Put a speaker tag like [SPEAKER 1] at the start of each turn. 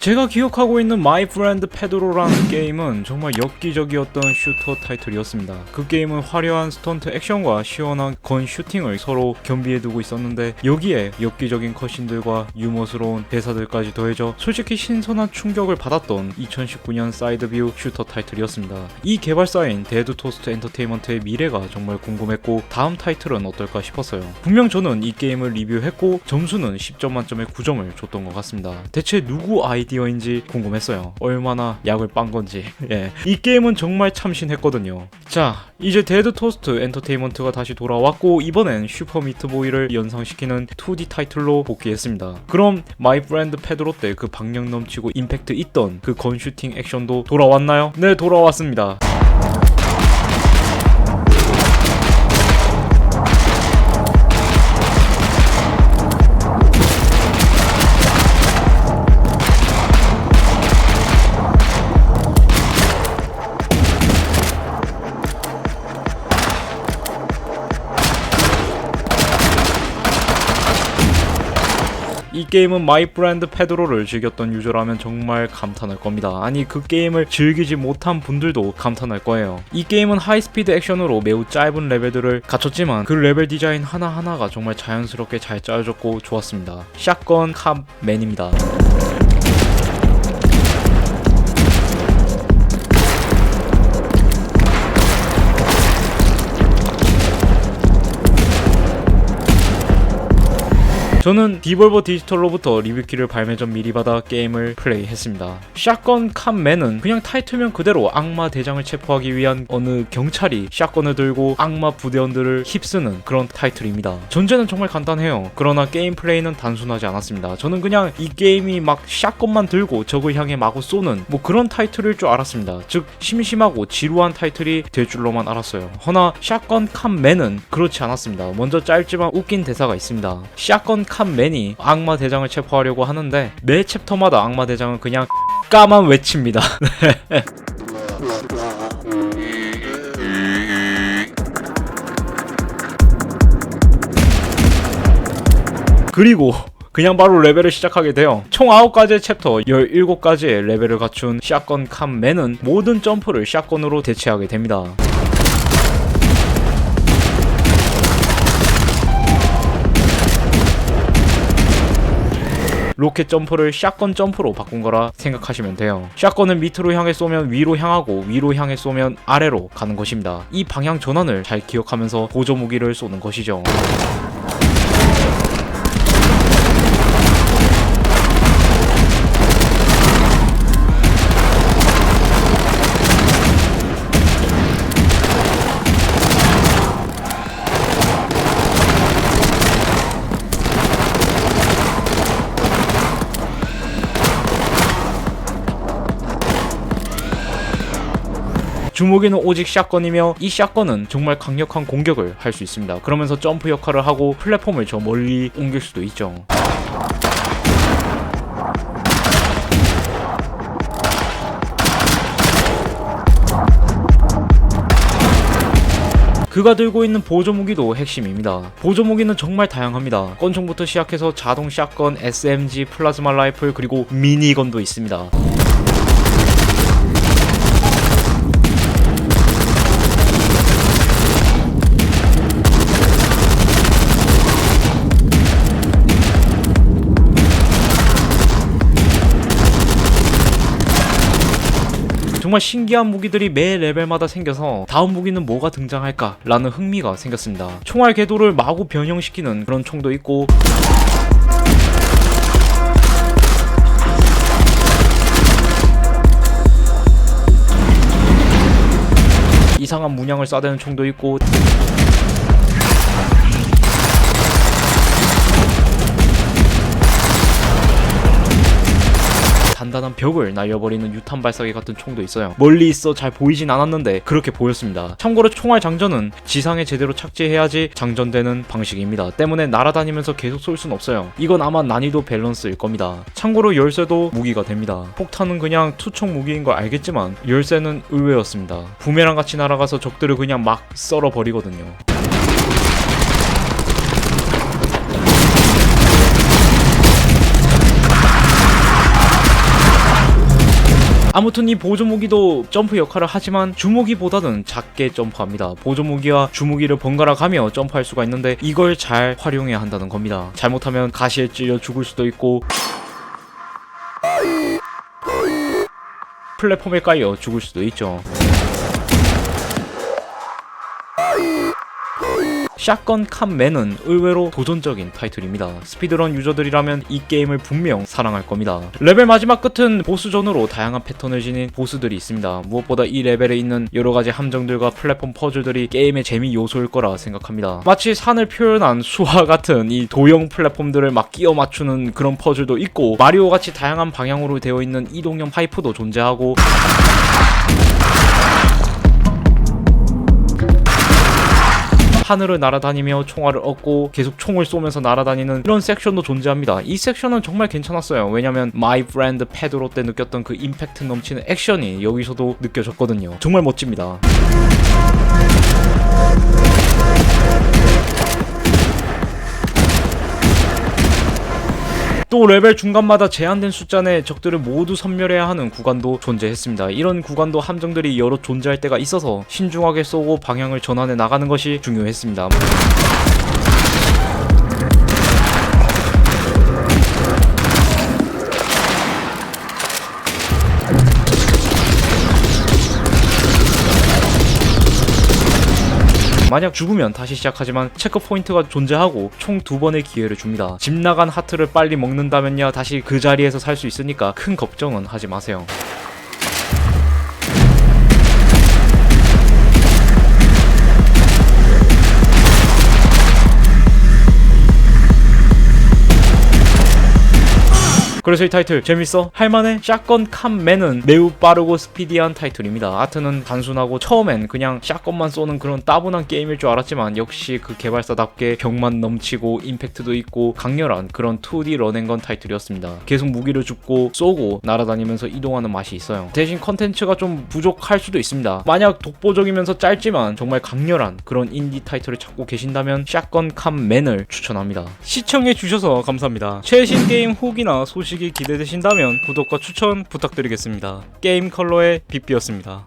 [SPEAKER 1] 제가 기억하고 있는 마이 프렌드 페드로라는 게임은 정말 엽기적이었던 슈터 타이틀이었습니다. 그 게임은 화려한 스턴트 액션과 시원한 건 슈팅을 서로 겸비해두고 있었는데 여기에 엽기적인 컷신들과 유머스러운 대사들까지 더해져 솔직히 신선한 충격을 받았던 2019년 사이드뷰 슈터 타이틀이었습니다. 이 개발사인 데드 토스트 엔터테인먼트의 미래가 정말 궁금했고 다음 타이틀은 어떨까 싶었어요. 분명 저는 이 게임을 리뷰했고 점수는 10점 만점에 9점을 줬던 것 같습니다. 대체 누구 아이디 어인지 궁금했어요. 얼마나 약을 빤 건지. 예. 이 게임은 정말 참신했거든요. 자, 이제 데드 토스트 엔터테인먼트가 다시 돌아왔고 이번엔 슈퍼 미트보이를 연상시키는 2D 타이틀로 복귀했습니다. 그럼 마이 브랜드 페드로 때 그 박력 넘치고 임팩트 있던 그 건슈팅 액션도 돌아왔나요? 네, 돌아왔습니다. 이 게임은 마이 브랜드 페드로를 즐겼던 유저라면 정말 감탄할 겁니다. 아니 그 게임을 즐기지 못한 분들도 감탄할 거예요. 이 게임은 하이스피드 액션으로 매우 짧은 레벨들을 갖췄지만 그 레벨 디자인 하나하나가 정말 자연스럽게 잘 짜여졌고 좋았습니다. 샷건 캅 맨입니다. 저는 디볼버 디지털로부터 리뷰키를 발매 전 미리 받아 게임을 플레이했습니다. 샷건 칸맨은 그냥 타이틀명 그대로 악마 대장을 체포하기 위한 어느 경찰이 샷건을 들고 악마 부대원들을 휩쓰는 그런 타이틀입니다. 전제는 정말 간단해요. 그러나 게임 플레이는 단순하지 않았습니다. 저는 그냥 이 게임이 막 샷건만 들고 적을 향해 마구 쏘는 뭐 그런 타이틀일 줄 알았습니다. 즉 심심하고 지루한 타이틀이 될 줄로만 알았어요. 허나 샷건 칸맨은 그렇지 않았습니다. 먼저 짧지만 웃긴 대사가 있습니다. 샷건 칸 맨이 악마 대장을 체포하려고 하는데 매 챕터마다 악마 대장은 그냥 까만 외칩니다. 그리고 그냥 바로 레벨을 시작하게 돼요. 총 9가지의 챕터, 17가지의 레벨을 갖춘 샷건 칸맨은 모든 점프를 샷건으로 대체하게 됩니다. 로켓 점프를 샷건 점프로 바꾼 거라 생각하시면 돼요. 샷건은 밑으로 향해 쏘면 위로 향하고 위로 향해 쏘면 아래로 가는 것입니다. 이 방향 전환을 잘 기억하면서 보조 무기를 쏘는 것이죠. 주무기는 오직 샷건이며 이 샷건은 정말 강력한 공격을 할 수 있습니다. 그러면서 점프 역할을 하고 플랫폼을 저 멀리 옮길 수도 있죠. 그가 들고 있는 보조 무기도 핵심입니다. 보조 무기는 정말 다양합니다. 권총부터 시작해서 자동 샷건, SMG, 플라즈마 라이플 그리고 미니건도 있습니다. 정말 신기한 무기들이 매 레벨마다 생겨서 다음 무기는 뭐가 등장할까 라는 흥미가 생겼습니다. 총알 궤도를 마구 변형시키는 그런 총도 있고 이상한 문양을 쏴대는 총도 있고 단단한 벽을 날려버리는 유탄 발사기 같은 총도 있어요. 멀리 있어 잘 보이진 않았는데 그렇게 보였습니다. 참고로 총알 장전은 지상에 제대로 착지해야지 장전되는 방식입니다. 때문에 날아다니면서 계속 쏠 순 없어요. 이건 아마 난이도 밸런스일 겁니다. 참고로 열쇠도 무기가 됩니다. 폭탄은 그냥 투척 무기인 걸 알겠지만 열쇠는 의외였습니다. 부메랑 같이 날아가서 적들을 그냥 막 썰어 버리거든요. 아무튼 이 보조 무기도 점프 역할을 하지만 주무기보다는 작게 점프합니다. 보조 무기와 주무기를 번갈아 가며 점프할 수가 있는데 이걸 잘 활용해야 한다는 겁니다. 잘못하면 가시에 찔려 죽을 수도 있고 플랫폼에 깔려 죽을 수도 있죠. 샷건 칸맨은 의외로 도전적인 타이틀입니다. 스피드런 유저들이라면 이 게임을 분명 사랑할 겁니다. 레벨 마지막 끝은 보스전으로 다양한 패턴을 지닌 보스들이 있습니다. 무엇보다 이 레벨에 있는 여러 가지 함정들과 플랫폼 퍼즐들이 게임의 재미 요소일 거라 생각합니다. 마치 산을 표현한 수화 같은 이 도형 플랫폼들을 막 끼워 맞추는 그런 퍼즐도 있고 마리오 같이 다양한 방향으로 되어 있는 이동형 파이프도 존재하고 하늘을 날아다니며 총알을 얻고 계속 총을 쏘면서 날아다니는 이런 섹션도 존재합니다. 이 섹션은 정말 괜찮았어요. 왜냐면 마이 브랜드 페드로 때 느꼈던 그 임팩트 넘치는 액션이 여기서도 느껴졌거든요. 정말 멋집니다. 또 레벨 중간마다 제한된 숫자 내 적들을 모두 섬멸해야 하는 구간도 존재했습니다. 이런 구간도 함정들이 여러 존재할 때가 있어서 신중하게 쏘고 방향을 전환해 나가는 것이 중요했습니다. 만약 죽으면 다시 시작하지만 체크 포인트가 존재하고 총 두 번의 기회를 줍니다. 집 나간 하트를 빨리 먹는다면야 다시 그 자리에서 살 수 있으니까 큰 걱정은 하지 마세요. 그래서 이 타이틀 재밌어? 할만해? 샷건 칸맨은 매우 빠르고 스피디한 타이틀입니다. 아트는 단순하고 처음엔 그냥 샷건만 쏘는 그런 따분한 게임일 줄 알았지만 역시 그 개발사답게 병만 넘치고 임팩트도 있고 강렬한 그런 2D 런앤건 타이틀이었습니다. 계속 무기를 줍고 쏘고 날아다니면서 이동하는 맛이 있어요. 대신 컨텐츠가 좀 부족할 수도 있습니다. 만약 독보적이면서 짧지만 정말 강렬한 그런 인디 타이틀을 찾고 계신다면 샷건 칸맨을 추천합니다. 시청해 주셔서 감사합니다. 최신 게임 후기나 소식 이 기대되신다면 구독과 추천 부탁드리겠습니다. 게임 컬러의 빗비였습니다.